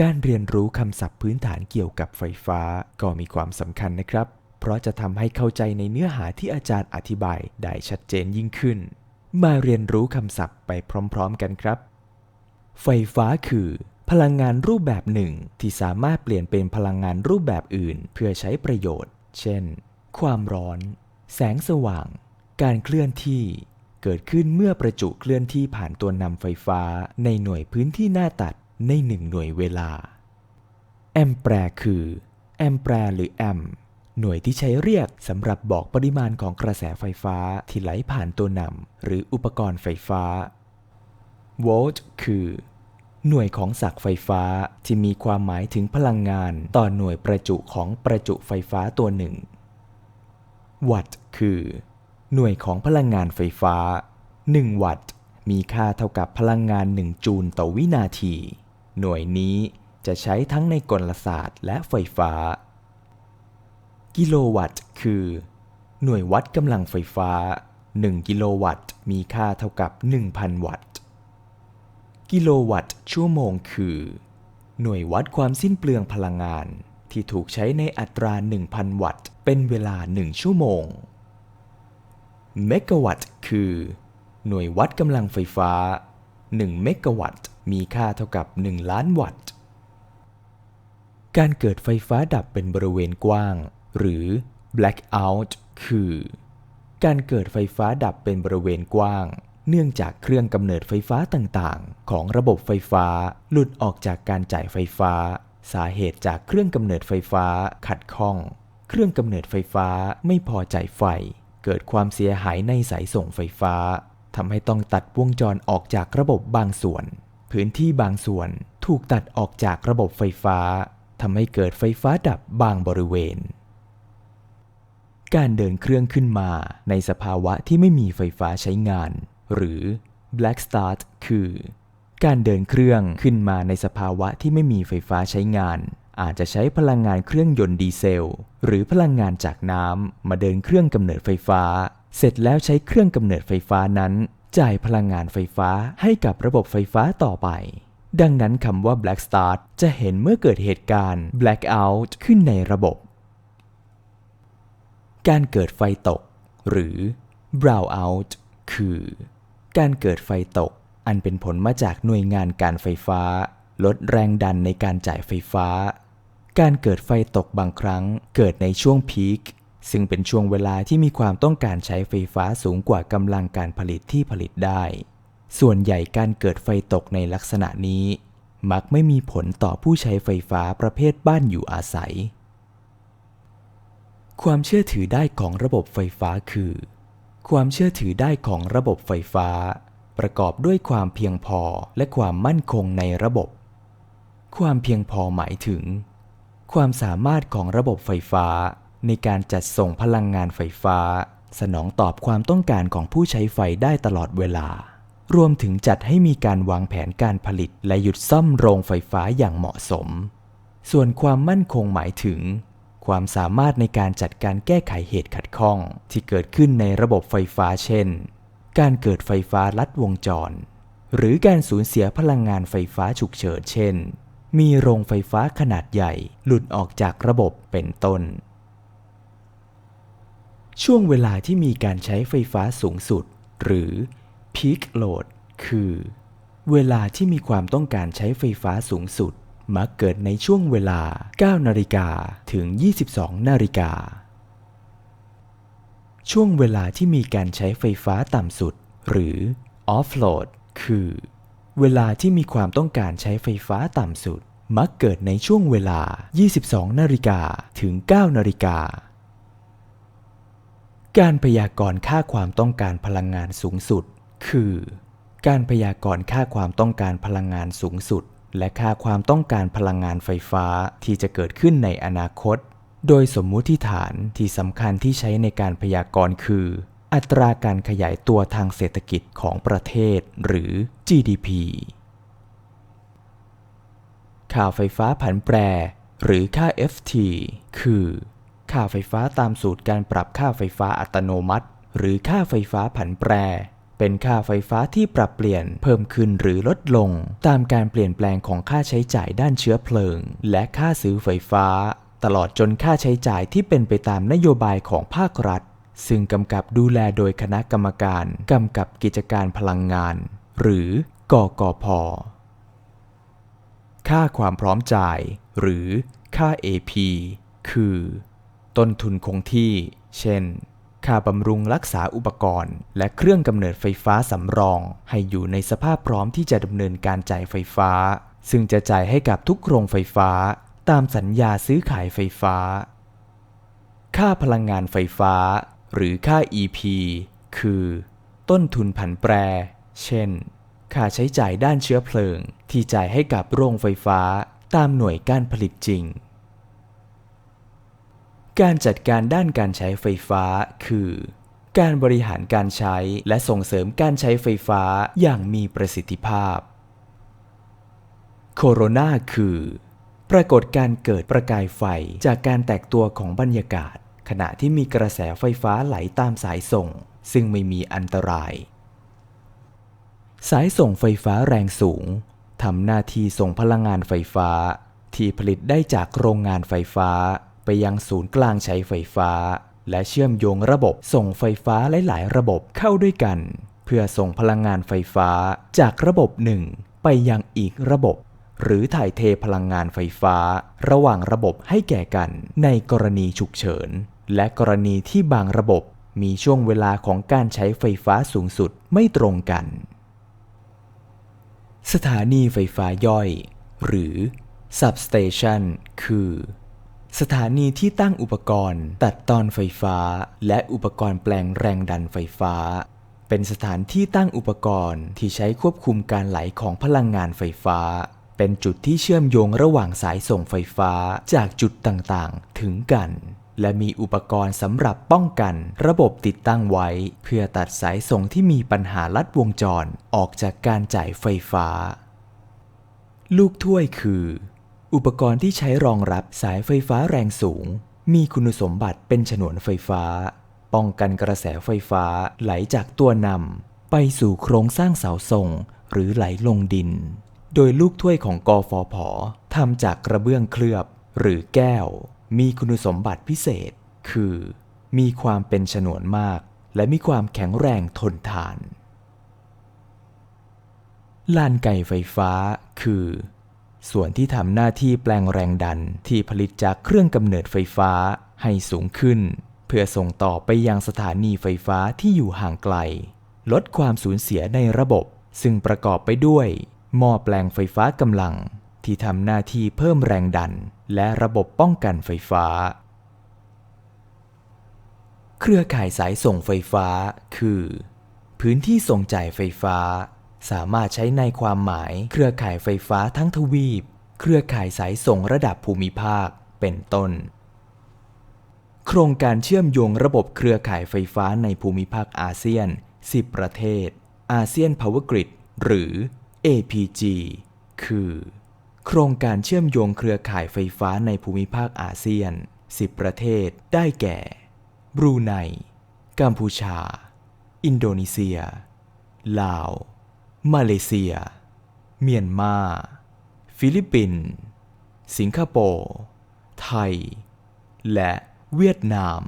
การเรียนรู้คำศัพท์พื้นฐานเกี่ยวกับไฟฟ้าก็มีความสำคัญนะครับ เพราะจะทำให้เข้าใจในเนื้อหาที่อาจารย์อธิบายได้ชัดเจนยิ่งขึ้น มาเรียนรู้คำศัพท์ไปพร้อม ๆ กันครับ ไฟฟ้าคือ พลังงานรูปแบบหนึ่งที่สามารถเปลี่ยนเป็นพลังงานรูปแบบอื่น เพื่อใช้ประโยชน์ เช่น ความร้อน แสงสว่าง การเคลื่อนที่เกิดขึ้นเมื่อประจุเคลื่อนที่ผ่านตัวนำไฟฟ้าในหน่วยพื้นที่หน้าตัด ในหนึ่งหน่วยเวลา แอมแปร์คือ แอมแปร์หรือแอม หน่วยที่ใช้เรียกสำหรับบอกปริมาณของกระแสไฟฟ้าที่ไหลผ่านตัวนำหรืออุปกรณ์ไฟฟ้า โวลต์คือ หน่วยของศักไฟฟ้าที่มีความหมายถึงพลังงานต่อหน่วยประจุของประจุไฟฟ้าตัวหนึ่ง วัตต์คือ หน่วยของพลังงานไฟฟ้า 1 วัตต์มีค่าเท่ากับพลังงาน 1 จูลต่อวินาที หน่วยนี้จะใช้ทั้งในกลศาสตร์และไฟฟ้า กิโลวัตต์ คือ หน่วยวัดกำลังไฟฟ้า 1 กิโลวัตต์ มีค่าเท่ากับ 1,000 วัตต์ กิโลวัตต์ชั่วโมงคือ หน่วยวัดความสิ้นเปลืองพลังงาน ที่ถูกใช้ในอัตรา 1,000 วัตต์ เป็นเวลา 1 ชั่วโมง เมกะวัตต์ คือ หน่วยวัดกำลังไฟฟ้า 1 เมกะวัตต์ มีค่าเท่ากับ 1 ล้านวัตต์ การเกิดไฟฟ้าดับเป็นบริเวณกว้าง หรือ blackout คือ การเกิดไฟฟ้าดับเป็นบริเวณกว้าง เนื่องจากเครื่องกำเนิดไฟฟ้าต่างๆ ของระบบไฟฟ้าหลุดออกจากการจ่ายไฟฟ้า สาเหตุจากเครื่องกำเนิดไฟฟ้าขัดข้อง เครื่องกำเนิดไฟฟ้าไม่พอจ่ายไฟ เกิดความเสียหายในสายส่งไฟฟ้าทำให้ต้องตัดวงจรออกจากระบบบางส่วน พื้นที่บางส่วนถูกตัดออกจากระบบไฟฟ้าทำให้เกิดไฟฟ้าดับบางบริเวณ การเดินเครื่องขึ้นมาในสภาวะที่ไม่มีไฟฟ้าใช้งาน หรือ black start คือ การเดินเครื่องขึ้นมาในสภาวะที่ไม่มีไฟฟ้าใช้งาน อาจจะใช้พลังงานเครื่องยนต์ดีเซล หรือพลังงานจากน้ำมาเดินเครื่องกำเนิดไฟฟ้า เสร็จแล้วใช้เครื่องกำเนิดไฟฟ้านั้น จ่ายพลังงานไฟฟ้าให้กับระบบไฟฟ้าต่อไป ดังนั้นคำว่า black start จะเห็นเมื่อเกิดเหตุการณ์ blackout ขึ้นในระบบ การเกิดไฟตก หรือ brown out คือ การเกิดไฟตก อันเป็นผลมาจากหน่วยงานการไฟฟ้า ลดแรงดันในการจ่ายไฟฟ้า การเกิดไฟตกบางครั้ง เกิดในช่วงพีค ซึ่งเป็นช่วงเวลาที่มีความต้องการใช้ไฟฟ้าสูงกว่ากำลังการผลิตที่ผลิตได้ ส่วนใหญ่การเกิดไฟตกในลักษณะนี้ มักไม่มีผลต่อผู้ใช้ไฟฟ้าประเภทบ้านอยู่อาศัย ความเชื่อถือได้ของระบบไฟฟ้าคือ ความเชื่อถือได้ของระบบไฟฟ้า ประกอบด้วยความเพียงพอและความมั่นคงในระบบ ความเพียงพอหมายถึง ความสามารถของระบบไฟฟ้า ในการจัดส่งพลังงานไฟฟ้า สนองตอบความต้องการของผู้ใช้ไฟได้ตลอดเวลา รวมถึงจัดให้มีการวางแผนการผลิตและหยุดซ่อมโรงไฟฟ้าอย่างเหมาะสม ส่วนความมั่นคงหมายถึง ความสามารถในการจัดการแก้ไขเหตุขัดข้องที่เกิดขึ้นในระบบไฟฟ้าเช่น การเกิดไฟฟ้าลัดวงจร หรือการสูญเสียพลังงานไฟฟ้าฉุกเฉินเช่นมีโรงไฟฟ้าขนาดใหญ่หลุดออกจากระบบเป็นต้น ช่วงเวลาที่มีการใช้ไฟฟ้าสูงสุด หรือ peak load คือ เวลาที่มีความต้องการใช้ไฟฟ้าสูงสุด มักเกิดในช่วงเวลา 9 นาฬิกาถึง 22 นาฬิกา ช่วงเวลาที่มีการใช้ไฟฟ้าต่ำสุด หรือ off load คือ เวลาที่มีความต้องการใช้ไฟฟ้าต่ำสุด มักเกิดในช่วงเวลา 22 นาฬิกาถึง 9 นาฬิกา การพยากรณ์ค่าความต้องการพลังงานสูงสุด คือ การพยากรณ์ค่าความต้องการพลังงานสูงสุด และค่าความต้องการพลังงานไฟฟ้าที่จะเกิดขึ้นในอนาคต โดยสมมุติฐานที่สำคัญที่ใช้ในการพยากรณ์คือ อัตราการขยายตัวทางเศรษฐกิจของประเทศ หรือ GDP ค่าไฟฟ้าผันแปร หรือค่า FT คือ ค่าไฟฟ้าตามสูตรการปรับค่าไฟฟ้าอัตโนมัติ หรือค่าไฟฟ้าผันแปร เป็นค่าไฟฟ้าที่ปรับเปลี่ยนเพิ่มขึ้นหรือลดลง ตามการเปลี่ยนแปลงของค่าใช้จ่ายด้านเชื้อเพลิง และค่าซื้อไฟฟ้า ตลอดจนค่าใช้จ่ายที่เป็นไปตามนโยบายของภาครัฐ ซึ่งกำกับดูแลโดยคณะกรรมการกำกับกิจการพลังงาน หรือกกพ ค่าความพร้อมจ่าย หรือค่า AP คือ ต้นทุนคงที่ เช่น ค่าบำรุงรักษาอุปกรณ์ และเครื่องกำเนิดไฟฟ้าสำรอง ให้อยู่ในสภาพพร้อมที่จะดำเนินการจ่ายไฟฟ้า ซึ่งจะจ่ายให้กับทุกโรงไฟฟ้า ตามสัญญาซื้อขายไฟฟ้า ค่าพลังงานไฟฟ้า หรือค่า EP คือ ต้นทุนผันแปร เช่น ค่าใช้จ่ายด้านเชื้อเพลิง ที่จ่ายให้กับโรงไฟฟ้า ตามหน่วยการผลิตจริง การจัดการด้านการใช้ไฟฟ้า คือ การบริหารการใช้และส่งเสริมการใช้ไฟฟ้าอย่างมีประสิทธิภาพ โคโรนาคือ ปรากฏการเกิดประกายไฟจากการแตกตัวของบรรยากาศ ขณะที่มีกระแสไฟฟ้าไหลตามสายส่ง ซึ่งไม่มีอันตราย สายส่งไฟฟ้าแรงสูงทำหน้าที่ส่งพลังงานไฟฟ้า ที่ผลิตได้จากโรงงานไฟฟ้า ไปยังศูนย์กลางใช้ไฟฟ้า และเชื่อมโยงระบบส่งไฟฟ้าหลาย ๆ ระบบเข้าด้วยกัน เพื่อส่งพลังงานไฟฟ้าจากระบบหนึ่งไปยังอีกระบบ หรือถ่ายเทพลังงานไฟฟ้า ระหว่างระบบให้แก่กัน ในกรณีฉุกเฉิน และกรณีที่บางระบบมีช่วงเวลาของการใช้ไฟฟ้าสูงสุดไม่ตรงกัน สถานีไฟฟ้าย่อย หรือ substation คือ สถานีที่ตั้งอุปกรณ์ ตัดตอนไฟฟ้า และอุปกรณ์แปลงแรงดันไฟฟ้า เป็นสถานที่ตั้งอุปกรณ์ที่ใช้ควบคุมการไหลของพลังงานไฟฟ้า เป็นจุดที่เชื่อมโยงระหว่างสายส่งไฟฟ้าจากจุดต่างๆ ถึงกัน และมีอุปกรณ์สำหรับป้องกันระบบติดตั้งไว้ เพื่อตัดสายส่งที่มีปัญหาลัดวงจรออกจากการจ่ายไฟฟ้า ลูกถ้วยคือ อุปกรณ์ที่ใช้รองรับสายไฟฟ้าแรงสูง มีคุณสมบัติเป็นฉนวนไฟฟ้า ป้องกันกระแสไฟฟ้าไหลจากตัวนำไปสู่โครงสร้างเสาส่ง หรือไหลลงดิน โดยลูกถ้วยของกอฟอผทำจากกระเบื้องเคลือบ หรือแก้ว มีคุณสมบัติพิเศษ คือ มีความเป็นฉนวนมาก และมีความแข็งแรงทนทานลานไก่ไฟฟ้าคือ ส่วนที่ทำหน้าที่แปลงแรงดันที่ผลิตจากเครื่องกำเนิดไฟฟ้าให้สูงขึ้น เพื่อส่งต่อไปยังสถานีไฟฟ้าที่อยู่ห่างไกล ลดความสูญเสียในระบบ ซึ่งประกอบไปด้วยหม้อแปลงไฟฟ้ากำลัง ที่ทำหน้าที่เพิ่มแรงดัน และระบบป้องกันไฟฟ้า เครือข่ายสายส่งไฟฟ้า คือ พื้นที่ส่งจ่ายไฟฟ้า สามารถใช้ในความหมาย เครือข่ายไฟฟ้าทั้งทวีป เครือข่ายสายส่งระดับภูมิภาค เป็นต้น โครงการเชื่อมโยงระบบเครือข่ายไฟฟ้าในภูมิภาคอาเซียน 10 ประเทศ อาเซียน Power Grid หรือ APG คือ โครงการเชื่อมโยงเครือข่ายไฟฟ้าในภูมิภาคอาเซียน 10 ประเทศ ได้แก่ บรูไน กัมพูชา อินโดนีเซีย ลาว มาเลเซีย เมียนมา ฟิลิปปินส์ สิงคโปร์ ไทย และเวียดนาม